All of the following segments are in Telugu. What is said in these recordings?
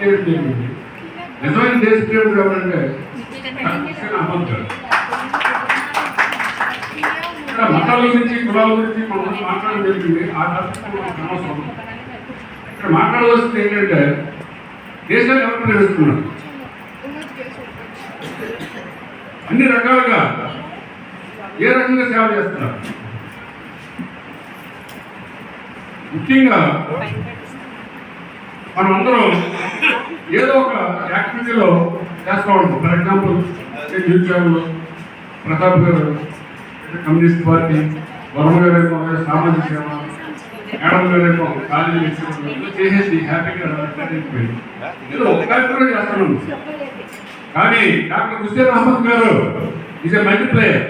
చేయడం నిజమైన దేశ ప్రేమికుడు ఎవరంటే డాక్టర్ ఇక్కడ మతాల గురించి కులాల గురించి మనం మాట్లాడడం జరిగింది. ఆ టాపిక్ అనవసరం. ఇక్కడ మాట్లాడవలసింది ఏంటంటే దేశాన్ని ఎవరు ప్రేమిస్తున్నారు అన్ని రకాలుగా ఏ రకంగా సేవ చేస్తున్నారు? ముఖ్యంగా మనం అందరం ఏదో ఒక యాక్టివిటీలో చేస్తూ ఉంటాం. ఫర్ ఎగ్జాంపుల్ నేను న్యూస్ ఛానల్లో ప్రతాప్ గారు కమ్యూనిస్ట్ పార్టీ వరుణ గారు ఏమో సామాజిక సేవ మేడం గారు ఏమో కాలేజీ చేసేసి హ్యాపీగా అయిపోయింది. ఒక కార్యక్రమం కానీ doctor Hussain Ahmed garu is a multiplayer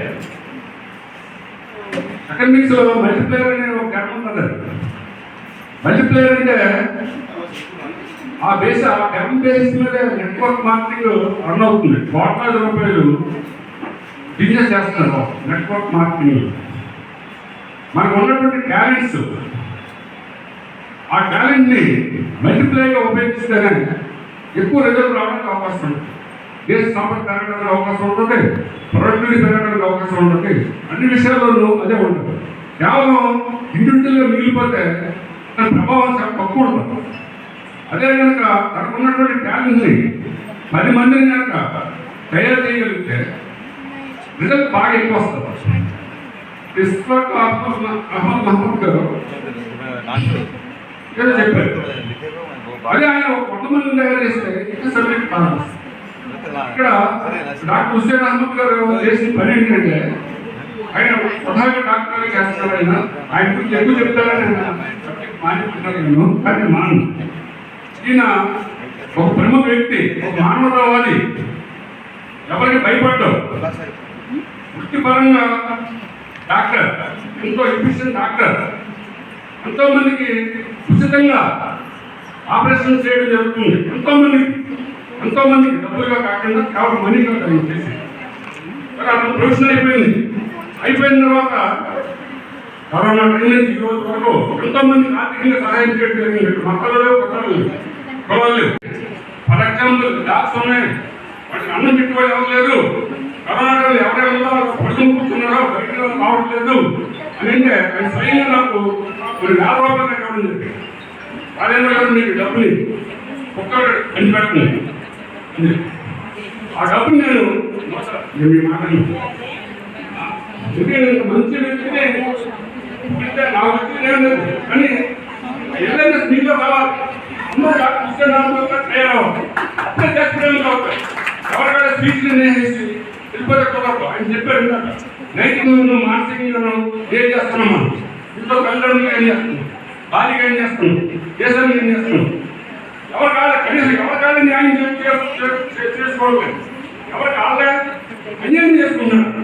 అకాడమిక్స్లో multiplayer అనే ఒక టర్మ్ ఉన్నది. మల్టీప్లేయర్ అంటే ఆ బేస్ ఎం బేస్ మీద నెట్వర్క్ మార్కెటింగ్ రన్ అవుతుంది. కోట్లాది రూపాయలు బిజినెస్ చేస్తున్నారు నెట్వర్క్ మార్కెటింగ్ మనకు ఉన్నటువంటి టాలెంట్స్ ఆ టాలెంట్ని మల్టిప్లైగా ఉపయోగిస్తేనే ఎక్కువ రిజల్ట్ రావడానికి అవకాశం ఉంది దేశ సంపద పెరగడానికి అవకాశం ఉంటుంది ప్రొడక్టివిటీ పెరగడానికి అవకాశం ఉంటుంది అన్ని విషయాల్లోనూ అదే ఉంటుంది. కేవలం ఇండివిజువల్గా మిగిలిపోతే దాని ప్రభావం చాలా తక్కువ ఉంటుంది. అదే కనుక తనకున్నటువంటి టాలెంట్ని పది మందిని కనుక తయారు చేయగలిగితే రిజల్ట్ బాగా ఎక్కువ వస్తుంది. ఇస్ఫాక్ అహ్మద్ అహ్మద్ మహమ్మద్ గారు ఏదో చెప్పారు. అదే ఆయన ఒక కొంతమంది తయారు చేస్తే ఇంకా సబ్జెక్ట్ బాగా వస్తుంది. ఇక్కడ డాక్టర్ హుస్సేన్ అహ్మద్ గారు చేసిన పని ఏంటంటే ఆయన స్వతహాగా డాక్టర్ చేస్తారు ఆయన ఆయన గురించి ఎక్కువ చెప్తారని సబ్జెక్ట్ మానేస్తున్నాను నేను కానీ మాను ఈయన ఒక ప్రముఖ వ్యక్తి ఒక మానవతావాది ఎవరికి భయపడ్డావు? వృత్తిపరంగా డాక్టర్ ఎంతో ఎఫిషియెంట్ డాక్టర్. ఎంతో మందికి ఉచితంగా ఆపరేషన్ చేయడం జరుగుతుంది. ఎంతో ఎంతోమందికి ఎంతో మందికి డబ్బులుగా కాకుండా కేవలం మనీగా ఆయన చేసి. అతను ప్రొఫెషన్ అయిపోయింది. అయిపోయిన తర్వాత కరోనా టైం నుంచి ఈ రోజు వరకు ఎంతో ఆర్థికంగా సహాయం చేయడం జరిగింది. మొక్కలు లేవు కొత్తలు లేవు కులాలు దాస్తున్నాయి వాటిని అన్నం పెట్టుబడి ఎవరు లేరు కరోనా టైంలో ఎవరెవరో పడుకుని కూర్చున్నారో బయట రావట్లేదు. అని అంటే అది స్వయంగా నాకు కొన్ని వేల రూపాయలు ఇవ్వడం రాజేంద్ర గారు మీకు డబ్బుని ఒక్కరు అని పెట్టండి. ఆ డబ్బుని నేను నేను మీ మాటలు ఎందుకంటే మంచి వ్యక్తిని అంటే నా వ్యక్తి కానీ ఏదైనా స్త్రీలో కావాలి అందరూ డాక్టర్ హుస్సేన్ అహ్మద్ గారు తయారవ్వాలి అప్పుడే చేస్తున్నాను కాబట్టి ఎవరికైనా స్పీచ్లు నేసి ఆయన చెప్పారు ఇందాక నైతికంగా మానసికంగా ఏం చేస్తున్నాం మనం? ఇంట్లో తల్లిదండ్రులు ఏం చేస్తున్నాం? భార్యగా ఏం చేస్తున్నాం? దేశానికి ఏం చేస్తున్నాం? ఎవరి కాళ్ళ కనీసం ఎవరి కాళ్ళ న్యాయం చే- చేసుకోవడం? ఎవరి కాళ్ళ అన్యాయం చేసుకుంటున్నారు.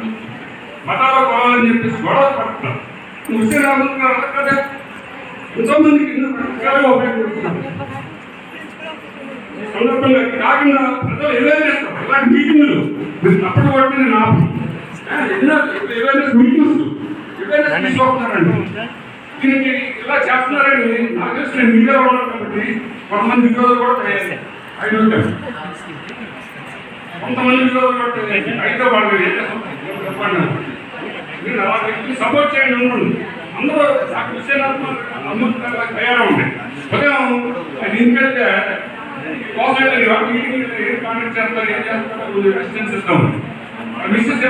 మతాల కొనాలని చెప్పేసి గొడవ పడుతున్నారు. ముస్లిం రాబోతున్నారు కదా? ఎంతో ఉపయోగపడుతున్నారు ఈ సందర్భంగా కాకుండా ప్రజలు ఏదైనా చేస్తారు? ఇలాంటి మీటింగులు మీరు తప్పటి పడితే నేను ఆపు ఎన్నో మీటింగ్స్ ఏదైనా తీసుకుంటున్నారండి దీనికి ఇలా చేస్తున్నారని నాకు తెలిసి నేను మీడియా ఉన్నాను కాబట్టి కొంతమంది విరోధులు కూడా తయారు ఐదు కొంతమంది విరోధులు కూడా తయారు అయితే వాళ్ళు? చెప్పండి. మీరు అలా వ్యక్తిని సపోర్ట్ చేయండి ఉండండి. అందరూ నాకు విషయాలు తయారు ఉంటాయి ఉదయం అది ఎందుకంటే కోసండి మీటింగ్ ఏం కామెంట్ చేస్తారు ఏం చేస్తారు ఇస్తాం మిస్సెస్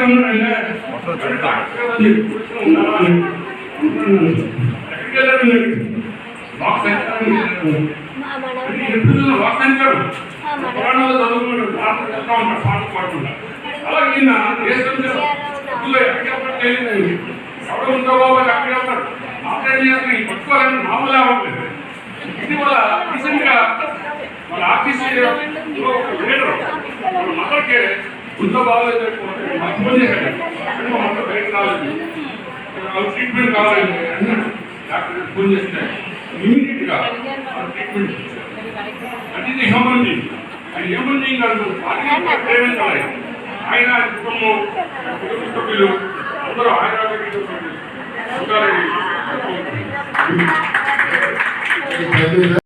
బాక్స్ ఎప్పుడు బాక్స్ అంటారు చదువుకున్నాడు పాటలు పాటలు ఈయన ఏ మన ఆఫీస్ లీడర్ మన మదర్కి ఉందో బాగోలేదు మాకు ఫోన్ చేశాడు. అంటే మా మదర్ బయట రాలేదు. ట్రీట్మెంట్ కావాలి డాక్టర్ ఫోన్ చేస్తే ఇమీడియట్గా ట్రీట్మెంట్ అది ఇది హ్యూమన్ బీయింగ్ అది హ్యూమన్ బీయింగ్ కాదు ప్రేమించాలి. ఆయన కుటుంబం కుటుంబ సభ్యులు అందరూ ఆయన ప్రతి